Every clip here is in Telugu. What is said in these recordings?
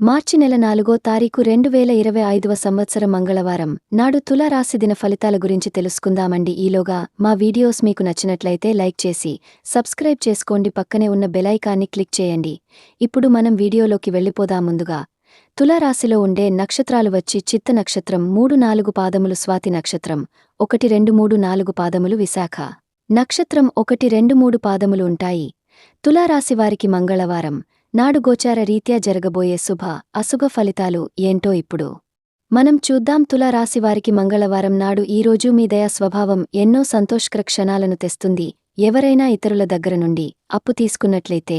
మార్చి నెల నాలుగో తారీఖు రెండు వేల ఇరవై ఐదవ సంవత్సరం మంగళవారం. నాడు తులారాశి దిన ఫలితాల గురించి తెలుసుకుందామండి. ఈలోగా మా వీడియోస్ మీకు నచ్చినట్లయితే లైక్ చేసి సబ్స్క్రైబ్ చేసుకోండి. పక్కనే ఉన్న బెలైకాన్ని క్లిక్ చేయండి. ఇప్పుడు మనం వీడియోలోకి వెళ్ళిపోదాం ముందుగా. తులారాశిలో ఉండే నక్షత్రాలు వచ్చి చిత్త నక్షత్రం మూడు నాలుగు పాదములు స్వాతి నక్షత్రం ఒకటి రెండు మూడు నాలుగు పాదములు విశాఖ నక్షత్రం ఒకటి రెండు మూడు పాదములు ఉంటాయి. తులారాశివారికి మంగళవారం. నాడు గోచార రీత్యా జరగబోయే శుభ అశుభ ఫలితాలు ఏంటో ఇప్పుడు. మనం చూద్దాం తులారాశివారికి మంగళవారం నాడు ఈరోజు మీ దయా స్వభావం ఎన్నో సంతోష్కర క్షణాలను తెస్తుంది. ఎవరైనా ఇతరుల దగ్గర నుండి అప్పు తీసుకున్నట్లయితే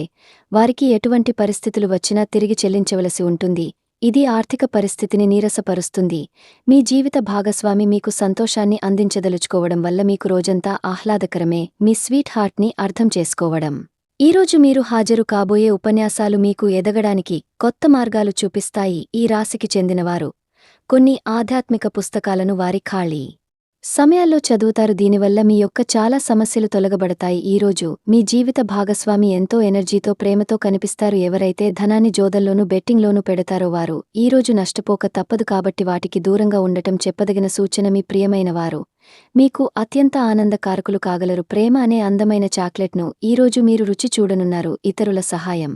వారికి ఎటువంటి పరిస్థితులు వచ్చినా తిరిగి చెల్లించవలసి ఉంటుంది. ఇది ఆర్థిక పరిస్థితిని నీరసపరుస్తుంది. మీ జీవిత భాగస్వామి మీకు సంతోషాన్ని అందించదలుచుకోవడం వల్ల మీకు రోజంతా ఆహ్లాదకరమే. మీ స్వీట్ హార్ట్ని అర్థం చేసుకోవడం. ఈరోజు మీరు హాజరు కాబోయే ఉపన్యాసాలు మీకు ఎదగడానికి కొత్త మార్గాలు చూపిస్తాయి ఈ రాశికి చెందినవారు. కొన్ని ఆధ్యాత్మిక పుస్తకాలను వారి ఖాళీ. సమయాల్లో చదువుతారు. దీనివల్ల మీ యొక్క చాలా సమస్యలు తొలగబడతాయి. ఈరోజు మీ జీవిత భాగస్వామి ఎంతో ఎనర్జీతో ప్రేమతో కనిపిస్తారు. ఎవరైతే ధనాన్ని జోదల్లోనూ బెట్టింగ్లోనూ పెడతారో వారు ఈరోజు నష్టపోక తప్పదు కాబట్టి వాటికి దూరంగా ఉండటం చెప్పదగిన సూచన మీ ప్రియమైనవారు మీకు అత్యంత ఆనందకారకులు కాగలరు. ప్రేమ అనే అందమైన చాక్లెట్ను ఈరోజు మీరు రుచి చూడనున్నారు. ఇతరుల సహాయం.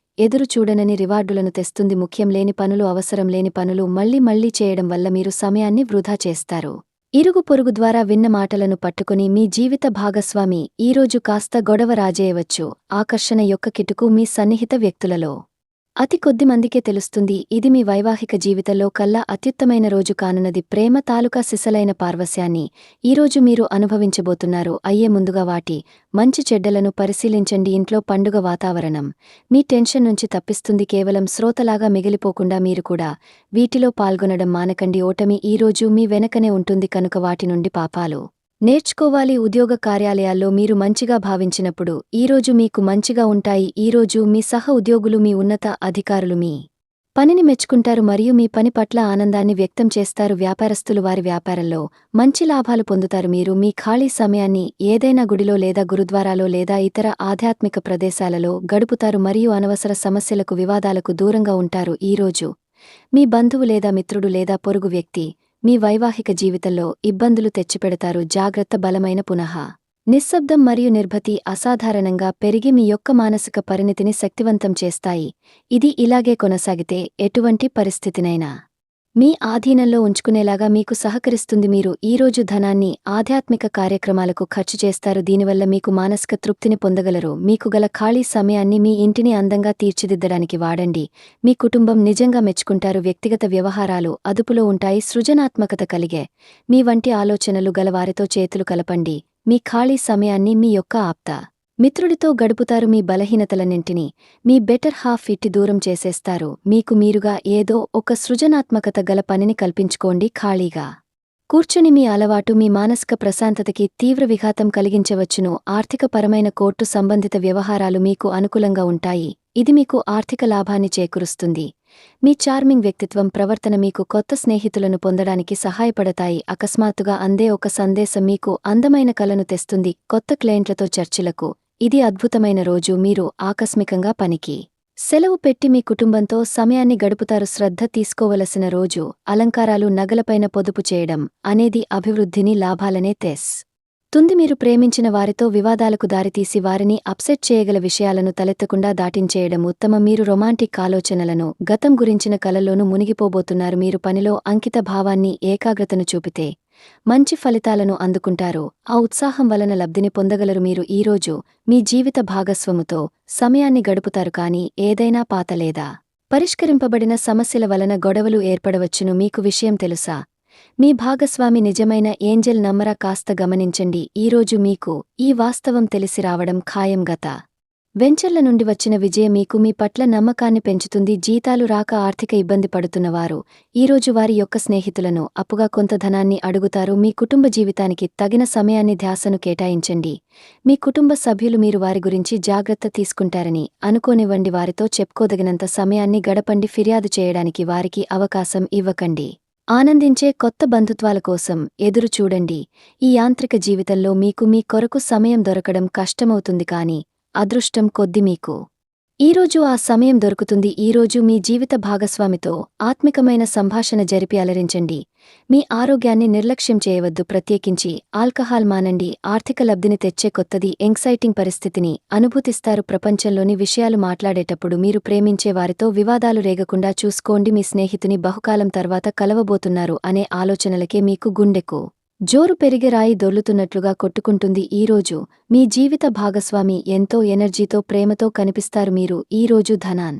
ఎదురు చూడనని రివార్డులను తెస్తుంది ముఖ్యం లేని పనులు అవసరం లేని పనులు మళ్ళీ మళ్ళీ చేయడం వల్ల మీరు సమయాన్ని వృధా చేస్తారు. ఇరుగు పొరుగు ద్వారా విన్న మాటలను పట్టుకుని మీ జీవిత భాగస్వామి ఈరోజు కాస్త గొడవ రాజేయవచ్చు. ఆకర్షణ యొక్క కిటుకు మీ సన్నిహిత వ్యక్తులలో. అతి కొద్ది మందికే తెలుస్తుంది ఇది మీ వైవాహిక జీవితంలో కల్లా అత్యుత్తమైన రోజు కానున్నది ప్రేమ తాలూకా సిసలైన పార్వస్యాన్ని ఈరోజు మీరు అనుభవించబోతున్నారు. అయ్యే ముందుగా వాటి మంచి చెడ్డలను పరిశీలించండి. ఇంట్లో పండుగ వాతావరణం మీ టెన్షన్ నుంచి తప్పిస్తుంది. కేవలం శ్రోతలాగా మిగిలిపోకుండా మీరు కూడా వీటిలో పాల్గొనడం మానకండి. ఓటమి ఈరోజు మీ వెనకనే ఉంటుంది కనుక వాటి నుండి పాపాలు నేర్చుకోవాలి ఉద్యోగ కార్యాలయాల్లో మీరు మంచిగా భావించినప్పుడు ఈరోజు మీకు మంచిగా ఉంటాయి ఈరోజు మీ సహ ఉద్యోగులు మీ ఉన్నత అధికారులు మీ పనిని మెచ్చుకుంటారు మరియు మీ పని పట్ల ఆనందాన్ని వ్యక్తం చేస్తారు. వ్యాపారస్తులు వారి వ్యాపారంలో మంచి లాభాలు పొందుతారు. మీరు మీ ఖాళీ సమయాన్ని ఏదైనా గుడిలో లేదా గురుద్వారాలో లేదా ఇతర ఆధ్యాత్మిక ప్రదేశాలలో గడుపుతారు మరియు అనవసర సమస్యలకు వివాదాలకు దూరంగా ఉంటారు. ఈరోజు మీ బంధువు లేదా మిత్రుడు లేదా పొరుగు వ్యక్తి మీ వైవాహిక జీవితంలో ఇబ్బందులు తెచ్చిపెడతారు. జాగ్రత్త బలమైన పునః. నిశ్శబ్దం మరియు నిర్భతి అసాధారణంగా పెరిగి మీ యొక్క మానసిక పరిణితిని శక్తివంతం చేస్తాయి. ఇది ఇలాగే కొనసాగితే ఎటువంటి పరిస్థితినైనా. మీ ఆధీనంలో ఉంచుకునేలాగా మీకు సహకరిస్తుంది మీరు. ఈరోజు ధనాన్ని ఆధ్యాత్మిక కార్యక్రమాలకు ఖర్చు చేస్తారు. దీనివల్ల మీకు మానసిక తృప్తిని పొందగలరు. మీకు గల ఖాళీ సమయాన్ని మీ ఇంటిని అందంగా తీర్చిదిద్దడానికి వాడండి. మీ కుటుంబం నిజంగా మెచ్చుకుంటారు. వ్యక్తిగత వ్యవహారాలు అదుపులో ఉంటాయి. సృజనాత్మకత కలిగే. మీ వంటి ఆలోచనలు గలవారితో చేతులు కలపండి. మీ ఖాళీ సమయాన్ని మీ యొక్క ఆప్త. మిత్రుడితో గడుపుతారు మీ బలహీనతలన్నింటినీ. మీ బెటర్ హాఫ్ ఇట్టి దూరం చేసేస్తారు. మీకు మీరుగా ఏదో ఒక సృజనాత్మకత గల పనిని కల్పించుకోండి ఖాళీగా. కూర్చుని మీ అలవాటు మీ మానసిక ప్రశాంతతకి తీవ్ర విఘాతం కలిగించవచ్చును. ఆర్థికపరమైన కోర్టు సంబంధిత వ్యవహారాలు మీకు అనుకూలంగా ఉంటాయి. ఇది మీకు ఆర్థిక లాభాన్ని చేకూరుస్తుంది. మీ చార్మింగ్ వ్యక్తిత్వం ప్రవర్తన మీకు కొత్త స్నేహితులను పొందడానికి సహాయపడతాయి. అకస్మాత్తుగా అందే ఒక సందేశం మీకు అందమైన కలను తెస్తుంది. కొత్త క్లయింట్లతో చర్చలకు ఇది అద్భుతమైన రోజు మీరు ఆకస్మికంగా పనికి. సెలవు పెట్టి మీ కుటుంబంతో సమయాన్ని గడుపుతారు శ్రద్ధ తీసుకోవలసిన రోజు అలంకారాలు నగలపైన పొదుపు చేయడం అనేది అభివృద్ధిని లాభాలనే తెస్. తుంది మీరు ప్రేమించిన వారితో వివాదాలకు దారితీసి వారిని అప్సెట్ చేయగల విషయాలను తలెత్తకుండా దాటించేయడం ఉత్తమ. మీరు రొమాంటిక్ ఆలోచనలను గతం గురించిన కలలోనూ మునిగిపోబోతున్నారు. మీరు పనిలో అంకిత భావాన్ని ఏకాగ్రతను చూపితే మంచి ఫలితాలను అందుకుంటారో ఆ ఉత్సాహం వలన లబ్ధిని పొందగలరు మీరు ఈరోజు మీ జీవిత భాగస్వముతో సమయాన్ని గడుపుతారు కాని ఏదైనా పాత లేదా పరిష్కరింపబడిన సమస్యల వలన గొడవలు ఏర్పడవచ్చును మీకు విషయం తెలుసా? మీ భాగస్వామి నిజమైన ఏంజెల్ నమ్మరా కాస్త గమనించండి. ఈరోజు మీకు ఈ వాస్తవం తెలిసి రావడం ఖాయం గత వెంచర్ల నుండి వచ్చిన విజయం మీకు మీ పట్ల నమ్మకాన్ని పెంచుతుంది జీతాలు రాక ఆర్థిక ఇబ్బంది పడుతున్నవారు. ఈరోజు వారి యొక్క స్నేహితులను అప్పుగా కొంత ధనాన్ని అడుగుతారు. మీ కుటుంబ జీవితానికి తగిన సమయాన్ని ధ్యాసను కేటాయించండి. మీ కుటుంబ సభ్యులు మీరు వారి గురించి జాగ్రత్త తీసుకుంటారని అనుకోనివ్వండి. వారితో చెప్పుకోదగినంత సమయాన్ని గడపండి. ఫిర్యాదు చేయడానికి వారికి అవకాశం ఇవ్వకండి. ఆనందించే కొత్త బంధుత్వాల కోసం ఎదురు చూడండి ఈ యాంత్రిక జీవితంలో మీకు మీ కొరకు సమయం దొరకడం కష్టమవుతుంది కాని అదృష్టం కొద్ది మీకు. ఈరోజు ఆ సమయం దొరుకుతుంది. ఈరోజు మీ జీవిత భాగస్వామితో ఆత్మికమైన సంభాషణ జరిపి అలరించండి. మీ ఆరోగ్యాన్ని నిర్లక్ష్యం చేయవద్దు. ప్రత్యేకించి ఆల్కహాల్ మానండి. ఆర్థిక లబ్ధిని తెచ్చే కొత్తది ఎంగ్జైటింగ్ పరిస్థితిని అనుభూతిస్తారు. ప్రపంచంలోని విషయాలు మాట్లాడేటప్పుడు మీరు ప్రేమించే వారితో వివాదాలు రేగకుండా చూసుకోండి. మీ స్నేహితుని బహుకాలం తర్వాత కలవబోతున్నారు అనే ఆలోచనలకే మీకు గుండెకు జోరు పెరిగి రాయి దొర్లుతున్నట్లుగా కొట్టుకుంటుంది ఈరోజు మీ జీవిత భాగస్వామి ఎంతో ఎనర్జీతో ప్రేమతో కనిపిస్తారు మీరు. ఈరోజు ధనాన్.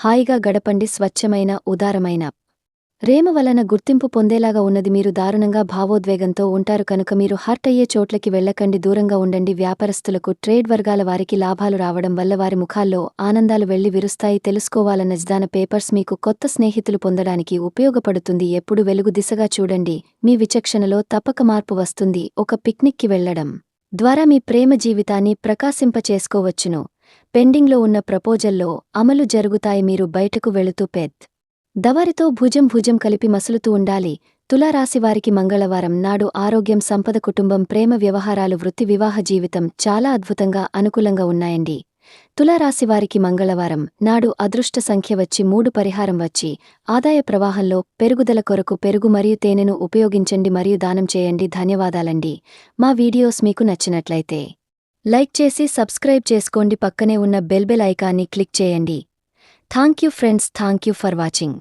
హాయిగా గడపండి స్వచ్ఛమైన ఉదారమైన. రేమ వలన గుర్తింపు పొందేలాగా ఉన్నది మీరు దారుణంగా భావోద్వేగంతో ఉంటారు కనుక మీరు హర్ట్ అయ్యే చోట్లకి వెళ్ళకండి దూరంగా ఉండండి. వ్యాపారస్తులకు ట్రేడ్ వర్గాల వారికి లాభాలు రావడం వల్ల వారి ముఖాల్లో ఆనందాలు వెళ్ళి విరుస్తాయి. తెలుసుకోవాలన్న జ్ఞాన పేపర్స్ మీకు కొత్త స్నేహితులు పొందడానికి ఉపయోగపడుతుంది. ఎప్పుడు వెలుగు దిశగా చూడండి. మీ విచక్షణలో తప్పక మార్పు వస్తుంది. ఒక పిక్నిక్కి వెళ్ళడం ద్వారా మీ ప్రేమ జీవితాన్ని ప్రకాశింపచేసుకోవచ్చును. పెండింగ్లో ఉన్న ప్రపోజల్లో అమలు జరుగుతాయి మీరు బయటకు వెళుతూ పెద్. దవారితో భుజం భుజం కలిపి మసులుతూ ఉండాలి. తులారాశివారికి మంగళవారం నాడు ఆరోగ్యం సంపద కుటుంబం ప్రేమ వ్యవహారాలు వృత్తి వివాహ జీవితం చాలా అద్భుతంగా అనుకూలంగా ఉన్నాయండి. తులారాశివారికి మంగళవారం నాడు అదృష్ట సంఖ్య వచ్చి మూడు పరిహారం వచ్చి ఆదాయ ప్రవాహంలో పెరుగుదల కొరకు పెరుగు మరియు తేనెను ఉపయోగించండి మరియు దానం చేయండి. ధన్యవాదాలండి. మా వీడియోస్ మీకు నచ్చినట్లయితే లైక్ చేసి సబ్స్క్రైబ్ చేసుకోండి పక్కనే ఉన్న బెల్ ఐకాన్ని క్లిక్ చేయండి. Thank you friends thank you for watching.